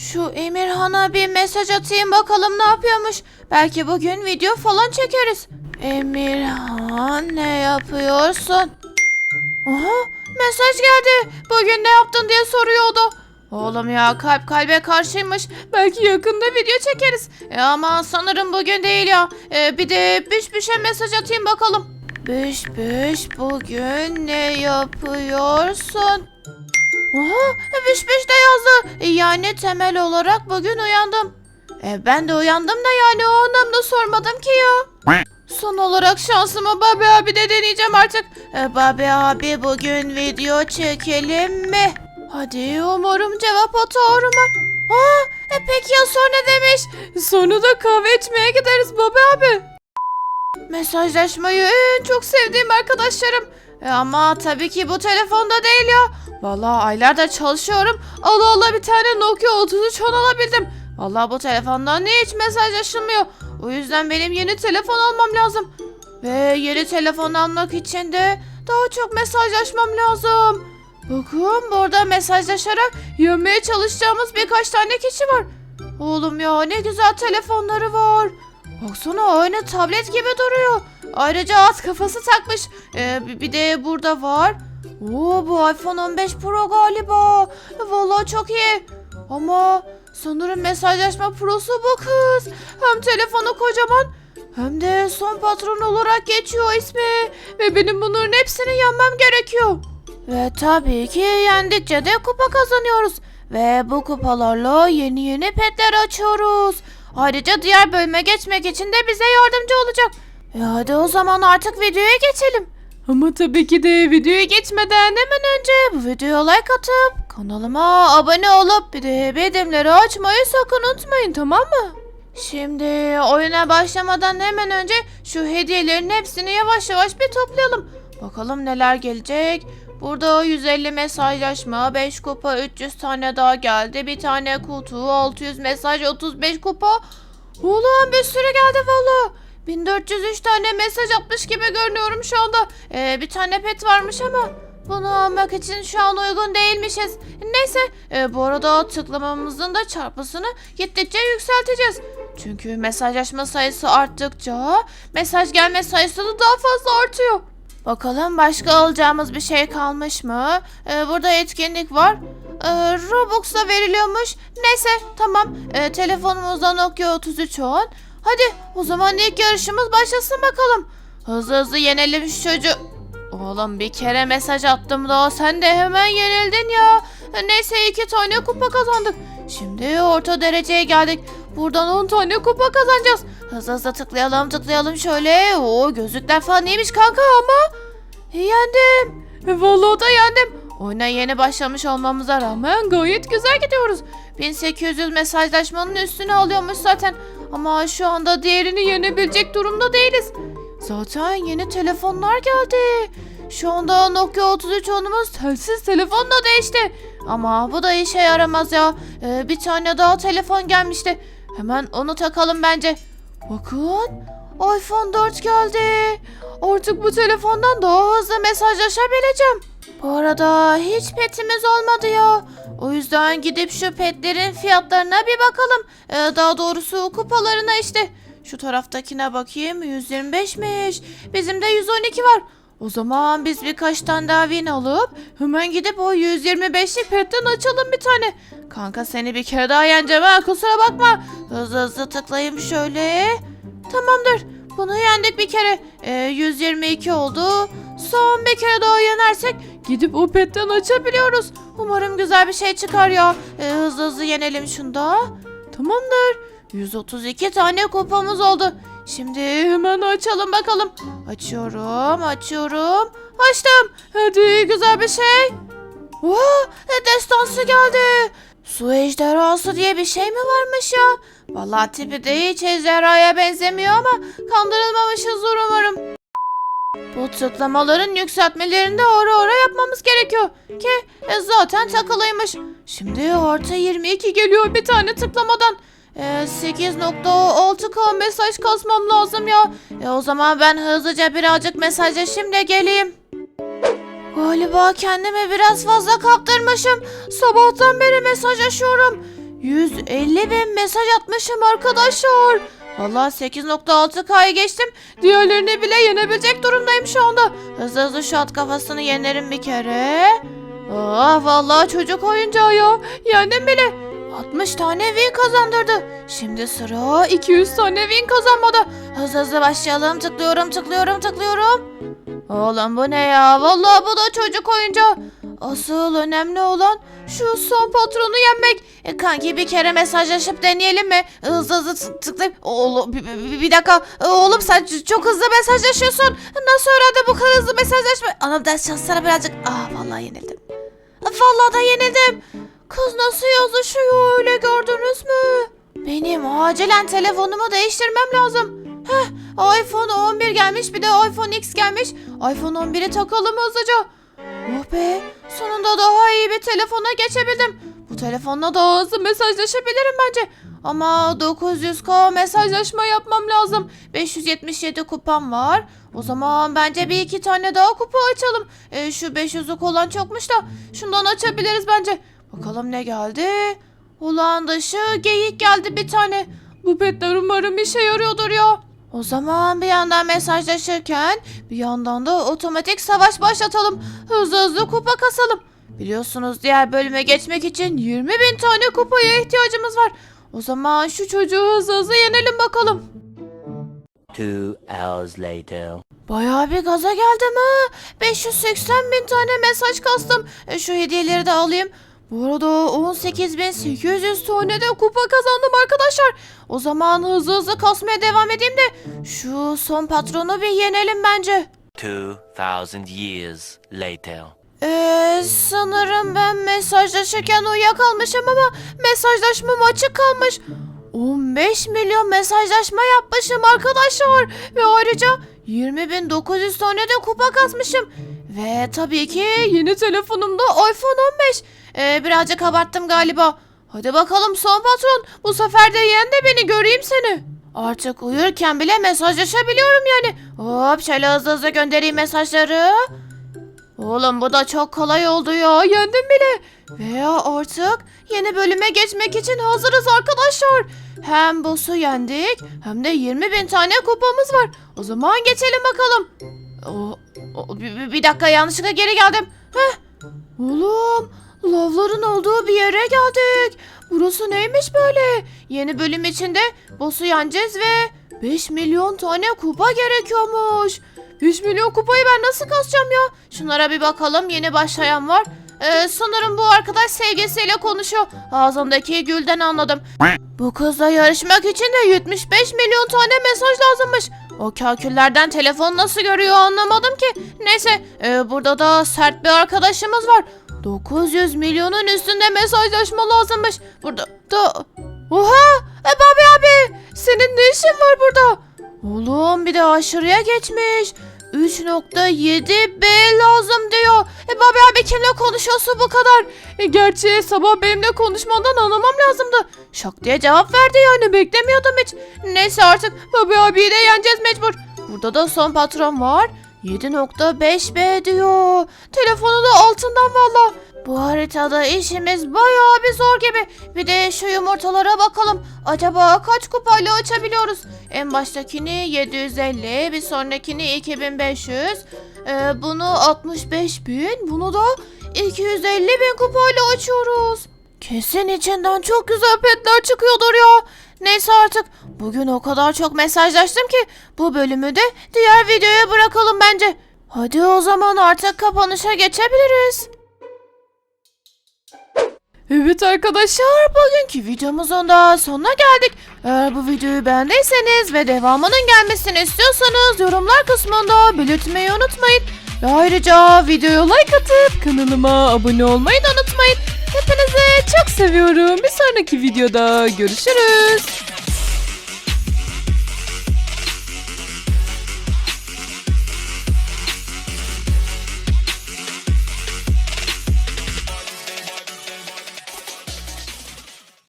Şu Emirhan'a bir mesaj atayım bakalım ne yapıyormuş. Belki bugün video falan çekeriz. Emirhan ne yapıyorsun? Aha mesaj geldi. Bugün ne yaptın diye soruyordu. Oğlum ya kalp kalbe karşıymış. Belki yakında video çekeriz. E ama sanırım bugün değil ya. E, bir de Büş Büş'e mesaj atayım bakalım. Büş Büş bugün ne yapıyorsun? Aha Büş Büş de yazdı. E, yani temel olarak bugün uyandım. E, ben de uyandım da yani o anlamda sormadım ki ya. Son olarak şansımı Babi abi de deneyeceğim artık. E, Babi abi bugün video çekelim mi? Hadi umarım cevap doğru mu? Aa, e, peki ya sonra demiş? Sonra da kahve içmeye gideriz Babi abi. Mesajlaşmayı en çok sevdiğim arkadaşlarım. E, ama tabii ki bu telefonda değil ya. Vallahi aylardır çalışıyorum. Allah Allah bir tane Nokia 3310 alabildim. Vallahi bu telefondan hiç mesajlaşılmıyor. O yüzden benim yeni telefon almam lazım. Ve yeni telefon almak için de daha çok mesajlaşmam lazım. Bakın burada mesajlaşarak yemeye çalışacağımız birkaç tane kişi var. Oğlum ya ne güzel telefonları var. Baksana aynı tablet gibi duruyor. Ayrıca at kafası takmış. Ee, bir- de burada var. Oo bu iPhone 15 Pro galiba. Vallahi çok iyi. Ama sanırım mesajlaşma prosu bu kız. Hem telefonu kocaman hem de son patron olarak geçiyor ismi. Ve benim bunların hepsini yenmem gerekiyor. Ve tabii ki yendikçe de kupa kazanıyoruz. Ve bu kupalarla yeni yeni petler açıyoruz. Ayrıca diğer bölüme geçmek için de bize yardımcı olacak. E hadi o zaman artık videoya geçelim. Ama tabii ki de videoya geçmeden hemen önce bu videoya like atıp kanalıma abone olup bir de bildirimleri açmayı sakın unutmayın tamam mı? Şimdi oyuna başlamadan hemen önce şu hediyelerin hepsini yavaş yavaş bir toplayalım. Bakalım neler gelecek. Burada 150 mesajlaşma, 5 kupa, 300 tane daha geldi. Bir tane kutu, 600 mesaj, 35 kupa. Ulan bir sürü geldi valla. 1403 tane mesaj atmış gibi görünüyorum şu anda. Ee, bir tane pet varmış ama bunu almak için şu an uygun değilmişiz. Neyse e, bu arada tıklamamızın da çarpısını gittikçe yükselteceğiz. Çünkü mesajlaşma sayısı arttıkça mesaj gelme sayısı da daha fazla artıyor. Bakalım başka alacağımız bir şey kalmış mı? Ee, burada etkinlik var. Ee, Robux'a veriliyormuş. Neyse tamam. Ee, telefonumuzda Nokia 3310. Hadi o zaman ilk yarışımız başlasın bakalım. Hızlı hızlı yenelim şu çocuğu. Oğlum bir kere mesaj attım da sen de hemen yenildin ya. Neyse iki tane kupa kazandık. Şimdi orta dereceye geldik. Buradan 10 tane kupa kazanacağız. Hızlı hızlı tıklayalım tıklayalım şöyle. Oo gözlükler falan iyiymiş kanka ama. Yendim. Vallahi da yendim. Oyuna yeni başlamış olmamıza rağmen gayet güzel gidiyoruz. 1800 mesajlaşmanın üstüne alıyormuş zaten. Ama şu anda diğerini yenebilecek durumda değiliz. Zaten yeni telefonlar geldi. Şu anda Nokia 3310'umuz telsiz telefonla değişti. Ama bu da işe yaramaz ya. Ee, bir tane daha telefon gelmişti. Hemen onu takalım bence. Bakın iPhone 4 geldi. Artık bu telefondan daha hızlı mesajlaşabileceğim. Bu arada hiç petimiz olmadı ya. O yüzden gidip şu petlerin fiyatlarına bir bakalım. Ee, daha doğrusu kupalarına işte. Şu taraftakine bakayım 125'miş. Bizim de 112 var. O zaman biz birkaç tane daha win alıp hemen gidip o 125'lik petten açalım bir tane. Kanka seni bir kere daha yeneceğim ha kusura bakma. Hızlı hızlı tıklayayım şöyle. Tamamdır. Bunu yendik bir kere. Ee, 122 oldu. Son bir kere daha yenersek gidip o petten açabiliyoruz. Umarım güzel bir şey çıkar ya. Ee, hızlı hızlı yenelim şunda. Tamamdır. 132 tane kupamız oldu. Şimdi hemen açalım bakalım. Açıyorum, açıyorum. Açtım. Hadi güzel bir şey. Vaa, destansı geldi. Su ejderhası diye bir şey mi varmış ya? Vallahi tipi de hiç ejderhaya benzemiyor ama kandırılmamışızdır umarım. Bu tıklamaların yükseltmelerini ara ara yapmamız gerekiyor. Ki e, zaten takılıymış. Şimdi artı 22 geliyor bir tane tıklamadan. E, 8.6k mesaj kasmam lazım ya. E, o zaman ben hızlıca birazcık mesajlaşayım da geleyim. Galiba kendimi biraz fazla kaptırmışım. Sabahtan beri mesajlaşıyorum. 150 bin mesaj atmışım arkadaşlar. Vallahi 8.6K'yı geçtim. Diğerlerini bile yenebilecek durumdayım şu anda. Hızlı hızlı şu at kafasını yenerim bir kere. Ah vallahi çocuk oyuncağı ya. Yendim bile. 60 tane win kazandırdı. Şimdi sıra 200 tane win kazanmada. Hızlı hızlı başlayalım. Tıklıyorum tıklıyorum tıklıyorum. Oğlum bu ne ya? Vallahi bu da çocuk oyuncağı. Asıl önemli olan şu son patronu yenmek. E, kanki bir kere mesajlaşıp deneyelim mi? Hızlı hızlı tık- tıklayıp. Oğlum bir, bir- bir dakika. E, Oğlum sen çok hızlı mesajlaşıyorsun. Nasıl öğrendin bu kadar hızlı mesajlaşma? Anam ders çalışsana birazcık. Ah vallahi yenildim. Vallahi da yenildim. Kız nasıl yazışıyor öyle gördünüz mü? Benim acilen telefonumu değiştirmem lazım. Heh, iPhone 11 gelmiş bir de iPhone X gelmiş. iPhone 11'i takalım hızlıca. Oh be sonunda daha iyi bir telefona geçebildim. Bu telefonla daha hızlı mesajlaşabilirim bence. Ama 900k mesajlaşma yapmam lazım. 577 kupam var. O zaman bence bir iki tane daha kupa açalım. E, şu 500'lük olan çokmuş da şundan açabiliriz bence. Bakalım ne geldi? Ulan dışı geyik geldi bir tane. Bu petler umarım işe yarıyordur ya. O zaman bir yandan mesajlaşırken bir yandan da otomatik savaş başlatalım. Hızlı hızlı kupa kasalım. Biliyorsunuz diğer bölüme geçmek için 20 bin tane kupaya ihtiyacımız var. O zaman şu çocuğu hızlı hızlı yenelim bakalım. Two hours later. Bayağı bir gaza geldim ha. 580 bin tane mesaj kastım. E, şu hediyeleri de alayım. Bu arada 18.800 tane de kupa kazandım arkadaşlar. O zaman hızlı hızlı kasmaya devam edeyim de şu son patronu bir yenelim bence. Two thousand years later. Eee sanırım ben mesajlaşırken uyuyakalmışım ama mesajlaşmam açık kalmış. 15 milyon mesajlaşma yapmışım arkadaşlar. Ve ayrıca 20.900 tane de kupa kasmışım. Ve tabii ki yeni telefonumda iPhone 15. Ee, birazcık abarttım galiba. Hadi bakalım son patron. Bu sefer de yen de beni göreyim seni. Artık uyurken bile mesajlaşabiliyorum yani. Hop şöyle hızlı hızlı göndereyim mesajları. Oğlum bu da çok kolay oldu ya. Yendim bile. Veya artık yeni bölüme geçmek için hazırız arkadaşlar. Hem boss'u yendik hem de 20 bin tane kupamız var. O zaman geçelim bakalım. O, o- bir, bir- dakika yanlışlıkla geri geldim. Heh. Oğlum lavların olduğu bir yere geldik. Burası neymiş böyle? Yeni bölüm içinde boss'u yeneceğiz ve 5 milyon tane kupa gerekiyormuş. 5 milyon kupayı ben nasıl kasacağım ya? Şunlara bir bakalım yeni başlayan var. Ee, sanırım bu arkadaş sevgilisiyle konuşuyor. Ağzındaki gülden anladım. Bu kızla yarışmak için de 75 milyon tane mesaj lazımmış. O kalküllerden telefon nasıl görüyor anlamadım ki. Neyse e, burada da sert bir arkadaşımız var. 900 milyonun üstünde mesajlaşma lazımmış. Burada da... Oha! E, Babi abi! Senin ne işin var burada? Oğlum bir de aşırıya geçmiş. 3.7 B lazım diyor. E Babi abi kimle konuşuyorsun bu kadar? E, gerçi sabah benimle konuşmandan anlamam lazımdı. Şak diye cevap verdi yani beklemiyordum hiç. Neyse artık Babi abiyi de yeneceğiz mecbur. Burada da son patron var. 7.5 B diyor. Telefonu da altından valla. Bu haritada işimiz bayağı bir zor gibi. Bir de şu yumurtalara bakalım. Acaba kaç kupayla açabiliyoruz? En baştakini 750, bir sonrakini 2500. Ee, bunu 65 bin, bunu da 250 bin kupayla açıyoruz. Kesin içinden çok güzel petler çıkıyordur ya. Neyse artık bugün o kadar çok mesajlaştım ki bu bölümü de diğer videoya bırakalım bence. Hadi o zaman artık kapanışa geçebiliriz. Evet arkadaşlar bugünkü videomuzun da sonuna geldik. Eğer bu videoyu beğendiyseniz ve devamının gelmesini istiyorsanız yorumlar kısmında belirtmeyi unutmayın. Ve ayrıca videoya like atıp kanalıma abone olmayı da seviyorum. Bir sonraki videoda görüşürüz.